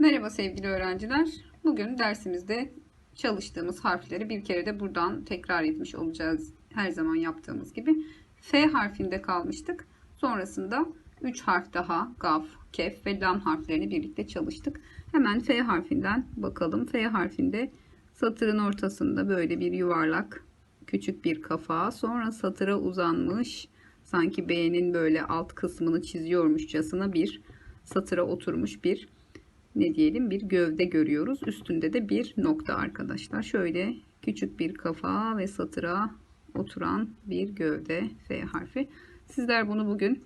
Merhaba sevgili öğrenciler. Bugün dersimizde çalıştığımız harfleri bir kere de buradan tekrar etmiş olacağız. Her zaman yaptığımız gibi. F harfinde kalmıştık. Sonrasında 3 harf daha gaf, kef ve lam harflerini birlikte çalıştık. Hemen F harfinden bakalım. F harfinde satırın ortasında böyle bir yuvarlak küçük bir kafa. Sonra satıra uzanmış sanki B'nin böyle alt kısmını çiziyormuşçasına bir satıra oturmuş bir ne diyelim bir gövde görüyoruz. Üstünde de bir nokta arkadaşlar. Şöyle küçük bir kafa ve satıra oturan bir gövde F harfi. Sizler bunu bugün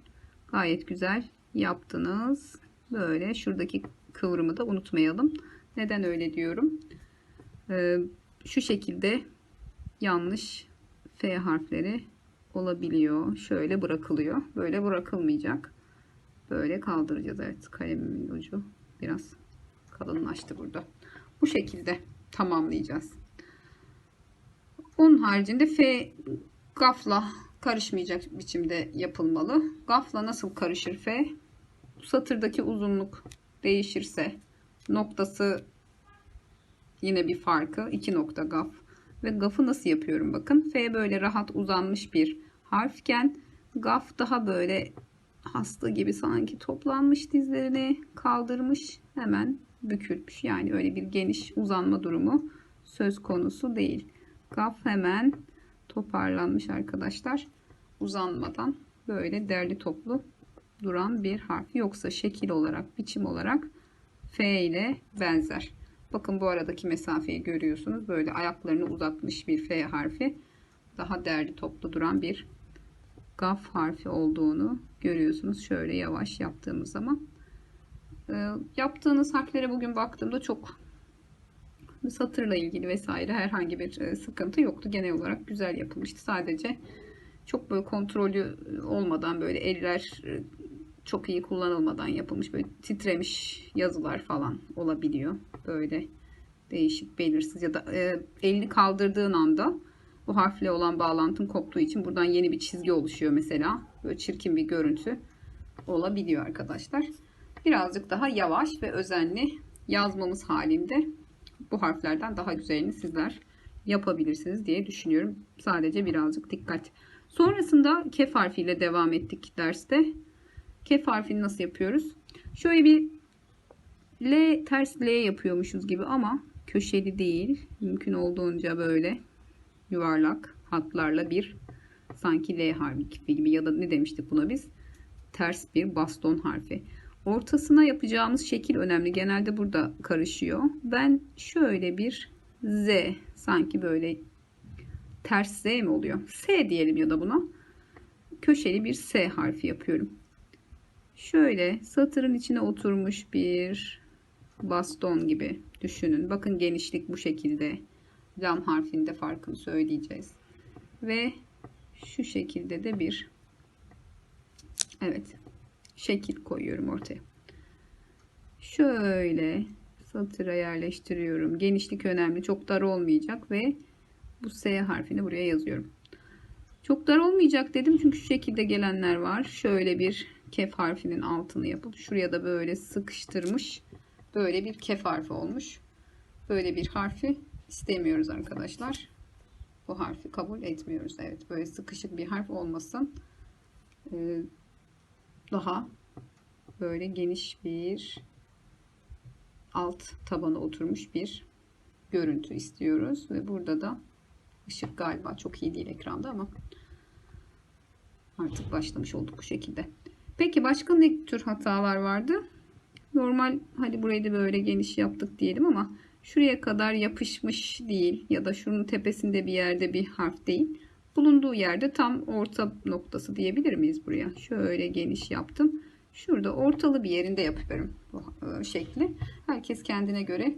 gayet güzel yaptınız. Böyle şuradaki kıvrımı da unutmayalım. Neden öyle diyorum? Ee, şu şekilde yanlış F harfleri olabiliyor. Şöyle bırakılıyor. Böyle bırakılmayacak. Böyle kaldıracağız. Evet kalemimin ucu biraz kalınlaştı burada. Bu şekilde tamamlayacağız. Onun haricinde F gafla karışmayacak biçimde yapılmalı. Gafla nasıl karışır F? Satırdaki uzunluk değişirse noktası yine bir farkı. iki nokta gaf. Ve gafı nasıl yapıyorum bakın. F böyle rahat uzanmış bir harfken gaf daha böyle hasta gibi sanki toplanmış dizlerini kaldırmış hemen bükülmüş. Yani öyle bir geniş uzanma durumu söz konusu değil. Gaf hemen toparlanmış arkadaşlar. Uzanmadan böyle derli toplu duran bir harf. Yoksa şekil olarak, biçim olarak F ile benzer. Bakın bu aradaki mesafeyi görüyorsunuz. Böyle ayaklarını uzatmış bir F harfi. Daha derli toplu duran bir gaf harfi olduğunu görüyorsunuz. Şöyle yavaş yaptığımız zaman. E, yaptığınız harflere bugün baktığımda çok satırla ilgili vesaire herhangi bir e, sıkıntı yoktu. Genel olarak güzel yapılmıştı. Sadece çok böyle kontrolü olmadan böyle eller e, çok iyi kullanılmadan yapılmış böyle titremiş yazılar falan olabiliyor. Böyle değişik belirsiz ya da e, elini kaldırdığın anda bu harfle olan bağlantın koptuğu için buradan yeni bir çizgi oluşuyor mesela. Böyle çirkin bir görüntü olabiliyor arkadaşlar. Birazcık daha yavaş ve özenli yazmamız halinde bu harflerden daha güzelini sizler yapabilirsiniz diye düşünüyorum. Sadece birazcık dikkat. Sonrasında kef harfiyle devam ettik derste. Kef harfini nasıl yapıyoruz? Şöyle bir L ters L yapıyormuşuz gibi ama köşeli değil. Mümkün olduğunca böyle yuvarlak hatlarla bir sanki L harfi gibi ya da ne demiştik buna biz? Ters bir baston harfi. Ortasına yapacağımız şekil önemli. Genelde burada karışıyor. Ben şöyle bir Z sanki böyle ters Z mi oluyor? S diyelim ya da buna. Köşeli bir S harfi yapıyorum. Şöyle satırın içine oturmuş bir baston gibi düşünün. Bakın genişlik bu şekilde. Lam harfinde farkını söyleyeceğiz. Ve şu şekilde de bir evet şekil koyuyorum ortaya. Şöyle satıra yerleştiriyorum. Genişlik önemli. Çok dar olmayacak ve bu S harfini buraya yazıyorum. Çok dar olmayacak dedim çünkü şu şekilde gelenler var. Şöyle bir kef harfinin altını yapıp şuraya da böyle sıkıştırmış. Böyle bir kef harfi olmuş. Böyle bir harfi istemiyoruz arkadaşlar. Bu harfi kabul etmiyoruz. Evet böyle sıkışık bir harf olmasın. Ee, daha böyle geniş bir alt tabana oturmuş bir görüntü istiyoruz. Ve burada da ışık galiba çok iyi değil ekranda ama artık başlamış olduk bu şekilde. Peki başka ne tür hatalar vardı? Normal hadi burayı da böyle geniş yaptık diyelim ama şuraya kadar yapışmış değil ya da şunun tepesinde bir yerde bir harf değil. Bulunduğu yerde tam orta noktası diyebilir miyiz buraya? Şöyle geniş yaptım. Şurada ortalı bir yerinde yapıyorum bu e, şekli. Herkes kendine göre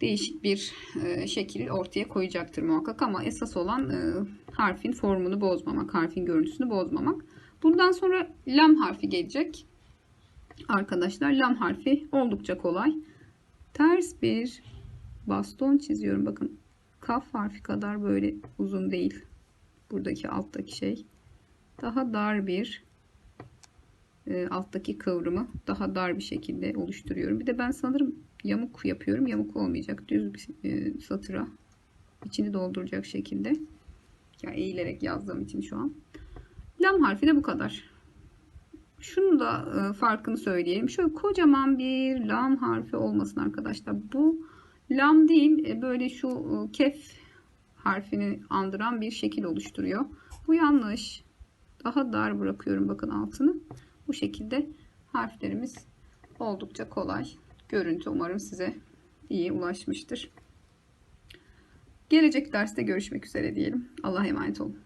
değişik bir e, şekil ortaya koyacaktır muhakkak ama esas olan e, harfin formunu bozmamak, harfin görüntüsünü bozmamak. Bundan sonra lam harfi gelecek. Arkadaşlar lam harfi oldukça kolay. Ters bir baston çiziyorum. Bakın kaf harfi kadar böyle uzun değil. Buradaki alttaki şey. Daha dar bir e, alttaki kıvrımı daha dar bir şekilde oluşturuyorum. Bir de ben sanırım yamuk yapıyorum. Yamuk olmayacak. Düz bir e, satıra içini dolduracak şekilde. Ya eğilerek yazdığım için şu an. Lam harfi de bu kadar. Şunu da e, farkını söyleyelim. Şöyle kocaman bir lam harfi olmasın arkadaşlar. Bu lam değil e, böyle şu e, kef harfini andıran bir şekil oluşturuyor. Bu yanlış. Daha dar bırakıyorum bakın altını. Bu şekilde harflerimiz oldukça kolay. Görüntü umarım size iyi ulaşmıştır. Gelecek derste görüşmek üzere diyelim. Allah'a emanet olun.